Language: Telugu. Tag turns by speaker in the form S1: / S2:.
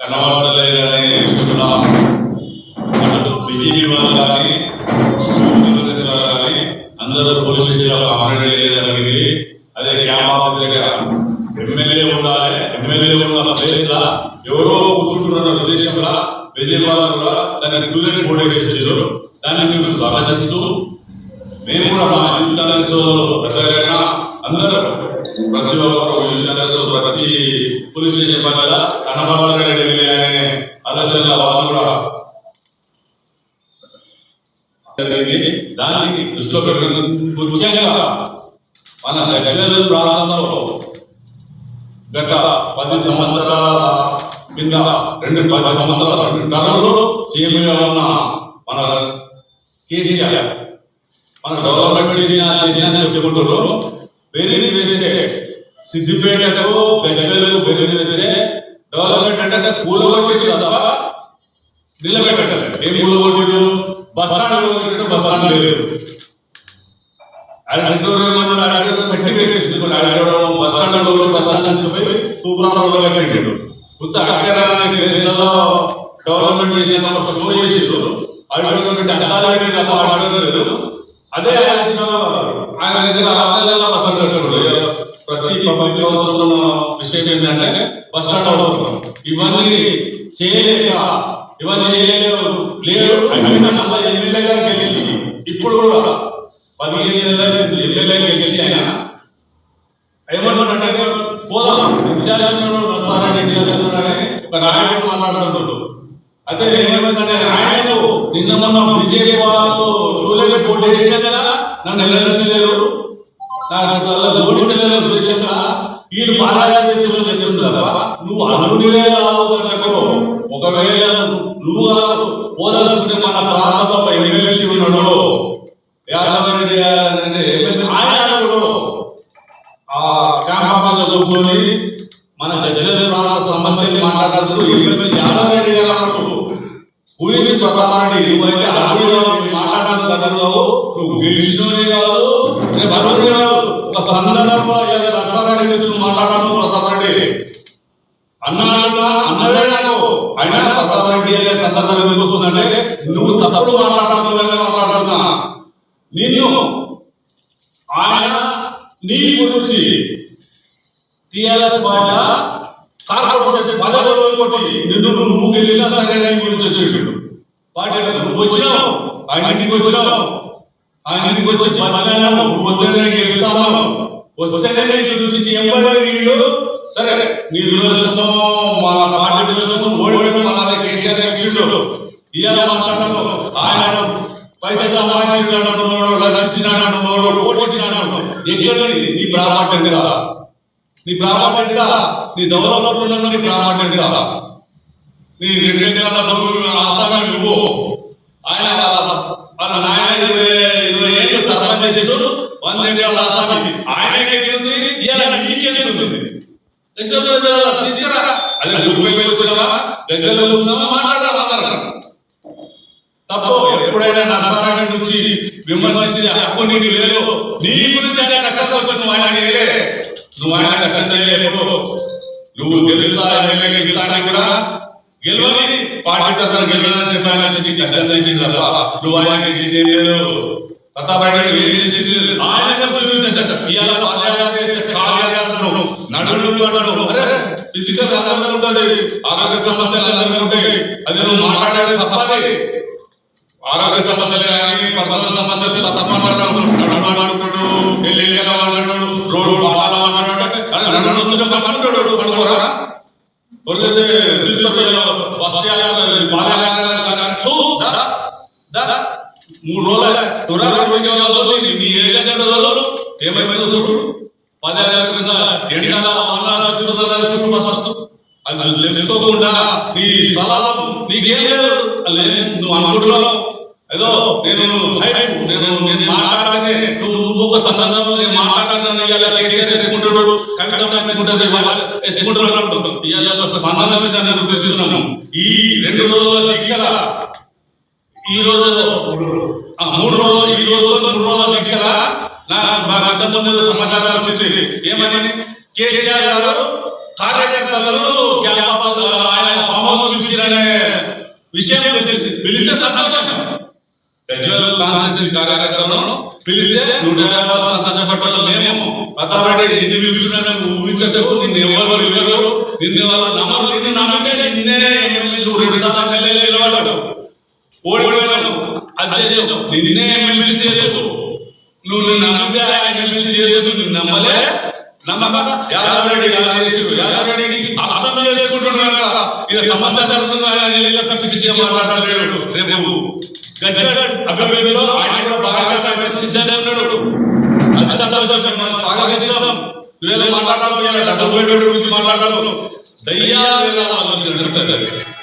S1: కనబడలేదని చెప్తున్నాం అటు బీజేపీ వాళ్ళు కానీ వాళ్ళు కానీ అందరూ పోలీస్ స్టేషన్లో కంప్లైంట్ అదే క్యాంప్ ఆఫీస్ దగ్గర ఎమ్మెల్యే ఉండాలి ఎమ్మెల్యే ఉన్న ప్లేస్ ఎవరో కూర్చుంటున్న బీజేపీ వాళ్ళు కూడా దాన్ని గుల్లెని బోర్డు చేశారు దాన్ని మేము స్వాగతిస్తూ మేము కూడా మా యూత్ ఆలోచన వాళ్ళు కూడా దానికి దృష్టిలో పెట్టుకుని ముఖ్యంగా మన గజల ప్రాంతంలో గత పది సంవత్సరాల కింద రెండు పది సంవత్సరాల రెండు టర్మ్లో సీఎంగా ఉన్న మన కేసీఆర్ మన డెవలప్మెంట్ చేసిన చేసిన చెప్పుకుంటారు బెర్రీ వేస్తే సిద్దిపేటకు గజలకు బెర్రీ వేస్తే డెవలప్మెంట్ అంటే కూలగొట్టి కదా నిలబెట్టాలి ఏం కూలగొట్టిరు బస్ స్టాండ్ కూలగొట్టిరు బస్ స్టాండ్ లేదు ఆడిటోరియం కట్టి పెట్టేసి ఆడిటోరియం బస్ స్టాండ్లో బస్ స్టాండ్ తీసుకుపోయి తూపురం కట్టిండు కొత్త అక్కరానికి ప్లేస్లలో డెవలప్మెంట్ చేసిన షో చేసేసారు తప్ప ఆడిటోరియం లేదు అదే ఆలోచనలో ఆయన దగ్గర బస్ స్టాండ్ కట్టాడు ప్రతి పబ్లిక్ విషయం ఏంటంటే బస్ స్టాండ్ అవసరం ఇవన్నీ చేయలేక ఇవన్నీ చేయలేదు లేడు అయినా ఎమ్మెల్యేగా గెలిచి ఇప్పుడు కూడా పదిహేను ఏళ్ళ ఎమ్మెల్యేగా గెలిచి ఆయన. ఏమంటాడంటే పోదాం. ఇన్ఛార్జ్ నరసారాయణ ఇన్ఛార్జ్ ఒక నాయకుడు మాట్లాడుతుంటాడు అదే ఏమైందంటే ఆయనకు నిన్న మొన్న బీజేపీ వాళ్ళు పోటీ చేసిన కదా. నన్ను ఎల్లలేరు నాకు అలా ఓడిసలేరు వీళ్ళు పారాయణ చేసిన కదా. నువ్వు అనుకునే కాదు ఒకవేళ నువ్వు కాదు పోదలుచుకునే మన ప్రాంతంలో ఎమ్మెల్సీ ఉన్నాడు యాదవరెడ్డి అంటే ఆయన కూడా ఆ కూర్చొని మన గజల ప్రాంత గారు ఊహించి మాట్లాడాలి సందర్భంలో నువ్వు కాదు రేపు సందర్భం నువ్వు తప్పుడు మాట్లాడడం మాట్లాడుతున్నా నేను ఆయన నీ గురించి టిఆర్ఎస్ పార్టీ కార్పొరేషన్ పదవులు నిన్ను నువ్వు గెలిచినా సరే ఆయన గురించి వచ్చేసాడు. పార్టీ నువ్వు వచ్చినావు ఆయన ఇంటికి వచ్చినావు. ఆయన ఇంటికి వచ్చి మధ్యాహ్నం నువ్వు వస్తేనే గెలుస్తాను వస్తేనే నీ గురించి ఎంబడి సరే నీ దురదృష్టమో మన పార్టీ దురదృష్టమో ఓడిపోయిన మన కేసీఆర్ ఇచ్చిండు ఇవాళ మాట్లాడడం ఆయన పైసలు సంపాదించాడు రచించినాడు ఓటించినాడు ఎక్కడ నీ ప్రారంభం కదా? నీ ప్రారంభం కదా? నీ దౌర్లభ్యం నీ ప్రారంభం కదా? నీ రెండు ఎకరాల దౌర్లు ఆసామి నువ్వు. ఆయన వాళ్ళ నాయన ఇరవై ఏళ్ళు సర్పంచ్ చేసాడు వంద ఎకరాల ఆసామి ఆయనకి వెళ్తుంది ఇలా నీకే వెళ్తుంది తీసుకురా అది నువ్వు వచ్చినావా దగ్గర ఉందామా తప్పు ఎప్పుడైనా నరసాగర్ నుంచి విమర్శించే హక్కు నీకు లేదు. నీ గురించి ఆయన కష్టాలు వచ్చింది నువ్వు ఆయన నువ్వు ఆయన కష్టం చేయలేవు నువ్వు గెలుస్తా ఎమ్మెల్యే గెలుస్తానికి కూడా గెలవని పార్టీ తరఫున గెలవాలని చెప్పి వచ్చి కష్టం చేసింది తప్ప నువ్వు ఆయన చేసేయలేదు ప్రతాప్ రెడ్డి ఏం ఆయన చూసేసాడు ఇవాళ అన్నాడు అరే ఫిజికల్ ఉంటుంది ఆరోగ్య సమస్యలు ఉంటాయి అది నువ్వు మాట్లాడేది తప్పది. ఆరోగ్య సమస్యలు కానీ పర్సనల్ సమస్యలు తప్ప వెళ్ళి వెళ్ళాలన్నాడు రోడ్డు పాడాలన్నాడు అని మూడు రోజుల నీ ఏజెంట్ ఏమైపోయిందో చూడు పదేళ్ళ క్రింద ఎండాల అన్నాల చూడు ఫస్ట్ అది తెలుసుకోకుండా నీ సలహా నీకేం లేదు నువ్వు అనుకుంటున్నావు ఏదో నేను నేను నేను మాట్లాడగానే నువ్వు సందర్భంలో నేను మాట్లాడతాను ఇవాళ కేసీఆర్ ఎత్తుకుంటున్నాడు. కవిత ఎత్తుకుంటుంది వాళ్ళు ఎత్తుకుంటున్నాడు. ఇవాళ సంబంధం దాన్ని గుర్తిస్తున్నాం. ఈ రెండు రోజుల దీక్షల ఈ రోజు ఆ, మూడు రోజులు. ఈ రోజు మూడు రోజుల దీక్షల నా మా గత ముందు సమాచారం వచ్చింది ఏమని? కేసీఆర్ గారు కార్యకర్తలను ఆయన ఫామ్ విషయం తెలిసి పిలిస్తే సంతోషం. ప్రజలు కాన్స్టిట్యూన్సీ కార్యకర్తలను పిలిస్తే నూట యాభై వాళ్ళు సంతోషపడ్డాం మేము పతాబడి నిన్ను పిలుస్తున్నా ఊహించకు నిన్ను ఎవరు ఎవరు నిన్ను వాళ్ళ నమ్మరు నిన్ను నమ్మకే నిన్నే ఎమ్మెల్యేలు రెండు సార్లు ఎమ్మెల్యేలు నిలబడ్డాడు ఓడిపోయాను అది చేసావు నిన్నే ఎమ్మెల్సీ చేసేసు నువ్వు నిన్ను నమ్మితే ఆయన ఎమ్మెల్సీ చేసేసు నిన్ను నమ్మలే. నమ్మక యాదవరెడ్డి యాదవేశ్వరు యాదవరెడ్డికి అర్థం చేసుకుంటున్నాడు కదా. ఇది సమస్య జరుగుతుంది? ఖర్చు ఇచ్చే మాట్లాడలేడు రేపు గజ్వేల్ అభివృద్ధిలో ఆయన కూడా బాగా సిద్ధంగా సంతోషం మనం స్వాగతిస్తాం. మాట్లాడాలి డబ్బు గురించి మాట్లాడాలి దయ్యా ఆలోచన జరుగుతుంది.